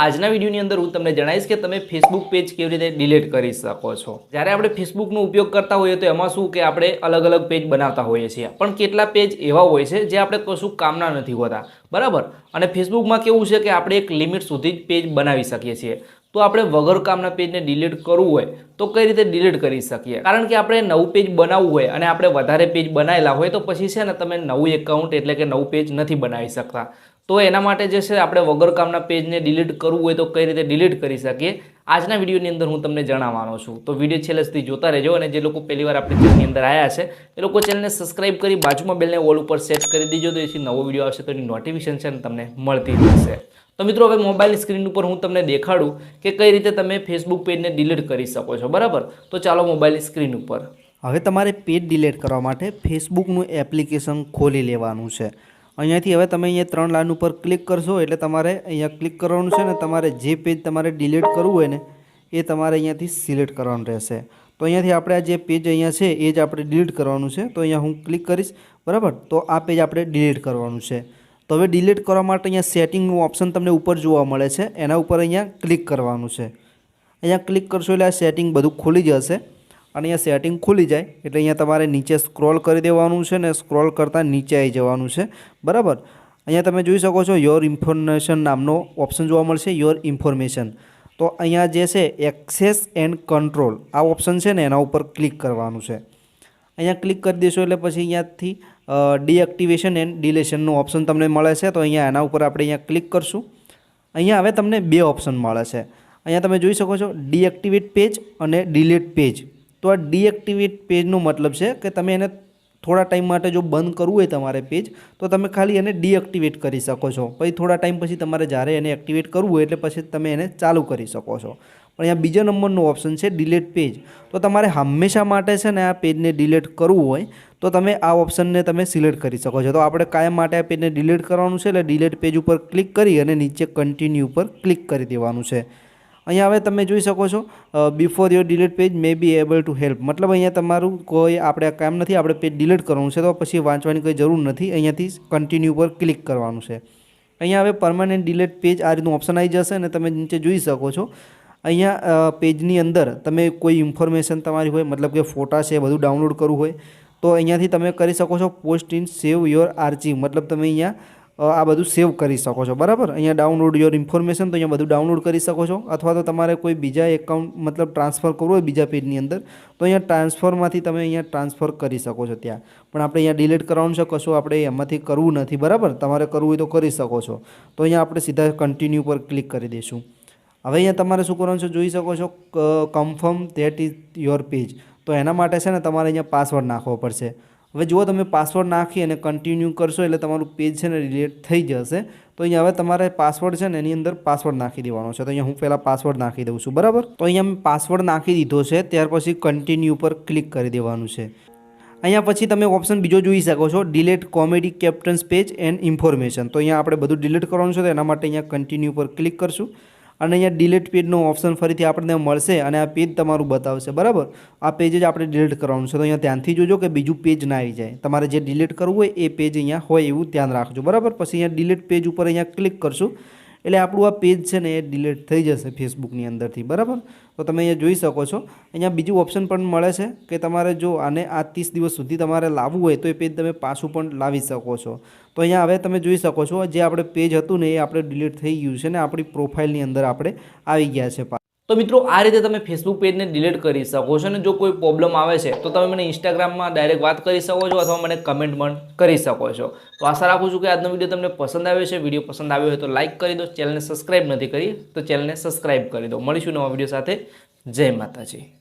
આજના વિડીયોની અંદર હું તમને જણાવીશ કે તમે ફેસબુક પેજ કેવી રીતે ડિલીટ કરી શકો છો. જ્યારે આપણે ફેસબુકનો ઉપયોગ કરતા હોઈએ તો એમાં શું કે આપણે અલગ અલગ પેજ બનાવતા હોઈએ છીએ. પણ કેટલા પેજ એવા હોય છે જે આપણે કશું કામના નથી હોતા. બરાબર? અને ફેસબુકમાં કેવું છે કે આપણે એક લિમિટ સુધી જ પેજ બનાવી શકીએ છીએ. તો આપણે વગર કામના પેજને ડિલીટ કરવું હોય તો કઈ રીતે ડિલીટ કરી શકીએ? કારણ કે આપણે નવું પેજ બનાવવું હોય અને આપણે વધારે પેજ બનાવેલા હોય તો પછી છે ને તમે નવું એકાઉન્ટ એટલે કે નવું પેજ નથી બનાવી શકતા. તો એના માટે જે છે આપણે વગર કામના પેજને ડિલીટ કરવું હોય તો કઈ રીતે ડિલીટ કરી શકીએ? આજના વિડીયોની અંદર હું તમને જણાવવાનો છું. તો વીડિયો છેલ્લે સુધી જોતા રહેજો અને જે લોકો પહેલી વાર આપણી ચેનલની અંદર આવ્યા છે એ લોકો ચેનલને સબસ્ક્રાઈબ કરી બાજુમાં બેલને ઓલ ઉપર સેટ કરી દીજો. તો એથી નવો વીડિયો આવશે તો એની નોટિફિકેશન તમને મળતી રહેશે. તો મિત્રો, હવે મોબાઈલ સ્ક્રીન ઉપર હું તમને દેખાડું કે કઈ રીતે તમે ફેસબુક પેજને ડિલીટ કરી શકો છો. બરાબર? તો ચાલો મોબાઈલ સ્ક્રીન ઉપર. હવે તમારે પેજ ડિલીટ કરવા માટે ફેસબુકનું એપ્લિકેશન ખોલી લેવાનું છે. અહીંયાથી હવે તમે અહીંયા ત્રણ લાઈન ઉપર ક્લિક કરશો એટલે તમારે અહીંયા ક્લિક કરવાનું છે ને તમારે જે પેજ તમારે ડિલીટ કરવું હોય ને, એ તમારે અહીંયાથી સિલેક્ટ કરવાનું રહેશે. તો અહીંયાથી આપણે આ જે પેજ અહીંયા છે, એ જ આપણે ડિલીટ કરવાનું છે. તો અહીંયા હું ક્લિક કરીશ, બરાબર? તો આ પેજ આપણે ડિલીટ કરવાનું છે. તો હવે ડિલીટ કરવા માટે અહીંયા સેટિંગનું ઓપ્શન તમને ઉપર જોવા મળે છે. એના ઉપર અહીંયા ક્લિક કરવાનું છે. અહીંયા ક્લિક કરશો એટલે આ સેટિંગ બધું ખુલી જશે. અને અહીંયા સેટિંગ ખુલી જાય, એટલે અહીંયા તમારે નીચે સ્ક્રોલ કરી દેવાનું છે ને સ્ક્રોલ કરતાં નીચે આવી જવાનું છે. બરાબર? અહીંયા તમે જોઈ શકો છો યોર ઇન્ફોર્મેશન નામનો ઓપ્શન જોવા મળશે યોર ઇન્ફોર્મેશન તો અહીંયા જે છે એક્સેસ એન્ડ કંટ્રોલ આ ઓપ્શન છે ને એના ઉપર ક્લિક કરવાનું છે. અહીંયા ક્લિક કરી દેશો એટલે પછી અહીંયાથી ડીએક્ટિવેશન એન્ડ ડિલેશનનું ઓપ્શન તમને મળે છે. તો અહીંયા એના ઉપર આપણે અહીંયા ક્લિક કરશું. અહીંયા હવે તમને બે ઓપ્શન મળે છે. અહીંયા તમે જોઈ શકો છો ડીએક્ટિવેટ પેજ અને ડિલીટ પેજ તો આ ડીએક્ટિવેટ પેજનો મતલબ છે કે તમે એને થોડા ટાઈમ માટે જો બંધ કરવું હોય તમારે પેજ તો તમે ખાલી એને ડીએક્ટિવેટ કરી શકો છો. પછી થોડા ટાઈમ પછી તમારે જ્યારે એને એક્ટિવેટ કરવું હોય એટલે પછી તમે એને ચાલુ કરી શકો છો. પણ અહીંયા બીજા નંબરનો ઓપ્શન છે ડિલેટ પેજ તો તમારે હંમેશા માટે છે ને આ પેજને ડિલેટ કરવું હોય, તો તમે આ ઓપ્શનને તમે સિલેક્ટ કરી શકો છો. તો આપણે કાયમ માટે આ પેજને ડિલેટ કરવાનું છે એટલે ડિલેટ પેજ ઉપર ક્લિક કરી અને નીચે કન્ટિન્યુ ઉપર ક્લિક કરી દેવાનું છે. અહીંયા હવે તમે જોઈ શકો છો before your delete page may be able to help મતલબ અહીંયા તમારું કોઈ આપણે કામ નથી, આપણે પેજ ડિલીટ કરવાનું છે, તો પછી વાંચવાની કોઈ જરૂર નથી, અહીંયાથી કન્ટિન્યુ પર ક્લિક કરવાનું છે. અહીંયા હવે પરમાનન્ટ ડિલીટ પેજ આ રીતનું ઓપ્શન આવી જશે અને તમે નીચે જોઈ શકો છો. અહીંયા પેજની અંદર તમે કોઈ ઇન્ફોર્મેશન તમારી હોય, મતલબ કે ફોટા છે, બધું ડાઉનલોડ કરવું હોય, તો અહીંયાથી તમે કરી શકો છો post in save your archive મતલબ તમે અહીંયા આ બધું સેવ કરી શકો છો. બરાબર? અહીંયા ડાઉનલોડ યોર ઇન્ફોર્મેશન તો અહીંયા બધું ડાઉનલોડ કરી શકો છો. અથવા તો તમારે કોઈ બીજા એકાઉન્ટ મતલબ ટ્રાન્સફર કરવું હોય બીજા પેજની અંદર, તો અહીંયા ટ્રાન્સફરમાંથી તમે અહીંયા ટ્રાન્સફર કરી શકો છો ત્યાં. પણ આપણે અહીંયા ડિલીટ કરવાનું છે, કશું આપણે એમાંથી કરવું નથી. બરાબર? તમારે કરવું હોય તો કરી શકો છો. તો અહીંયા આપણે સીધા કન્ટિન્યુ પર ક્લિક કરી દઈશું. હવે અહીંયા તમારે શું કરવાનું છે, જોઈ શકો છો confirm that is your page તો એના માટે છે ને તમારે અહીંયા પાસવર્ડ નાખવો પડશે. હવે જુઓ તમે પાસવર્ડ નાખી અને કન્ટિન્યુ કરશો એટલે તમારું પેજ છે ને રિલેટ થઈ જશે. તો અહીંયા હવે તમારે પાસવર્ડ છે ને એની અંદર પાસવર્ડ નાખી દેવાનો છે. તો અહીંયા હું પહેલાં પાસવર્ડ નાખી દઉં છું, બરાબર? તો અહીંયા મેં પાસવર્ડ નાખી દીધો છે, ત્યાર પછી કન્ટિન્યુ પર ક્લિક કરી દેવાનું છે. અહીંયા પછી તમે ઓપ્શન બીજો જોઈ શકો છો delete comedy captains page and information તો અહીંયા આપણે બધું ડિલીટ કરવાનું છે, તો એના માટે અહીંયા કન્ટિન્યુ પર ક્લિક કરશું. અને અહીંયા ડિલીટ પેજનો ઓપ્શન ફરીથી આપણને મળશે અને આ પેજ તમારું બતાવશે, બરાબર? આ પેજ જ આપણે ડિલીટ કરવાનું છે. તો અહીંયા ધ્યાનથી જોજો કે બીજું પેજ ના આવી જાય. તમારે જે ડિલીટ કરવું હોય એ પેજ અહીંયા હોય એવું ધ્યાન રાખજો, બરાબર? પછી અહીંયા ડિલીટ પેજ ઉપર અહીંયા ક્લિક કરશું. એટલે આપણું આ પેજ છે ને એ ડિલીટ થઈ જશે ફેસબુકની અંદરથી, બરાબર? તો તમે અહીંયા જોઈ શકો છો. અહીંયા બીજું ઓપ્શન પણ મળે છે કે તમારે જો આને આ ત્રીસ દિવસ સુધી તમારે લાવવું હોય તો એ પેજ તમે પાછું પણ લાવી શકો છો. તો અહીંયા હવે તમે જોઈ શકો છો, જે આપણે પેજ હતું ને એ આપણે ડિલીટ થઈ ગયું છે ને આપણી પ્રોફાઇલની અંદર આપણે આવી ગયા છે તો મિત્રો, આ રીતે તમે ફેસબુક પેજને ડિલીટ કરી શકો છો અને જો કોઈ પ્રોબ્લેમ આવે છે, તો તમે મને ઇન્સ્ટાગ્રામમાં ડાયરેક્ટ વાત કરી શકો છો અથવા મને કમેન્ટ પણ કરી શકો છો. તો આશા રાખું છું કે આજનો વીડિયો તમને પસંદ આવ્યો છે. વીડિયો પસંદ આવ્યો હોય તો લાઇક કરી દો. ચેનલને સબસ્ક્રાઈબ નથી કરી, તો ચેનલને સબસ્ક્રાઇબ કરી દો. મળીશું નવા વીડિયો સાથે. જય માતાજી.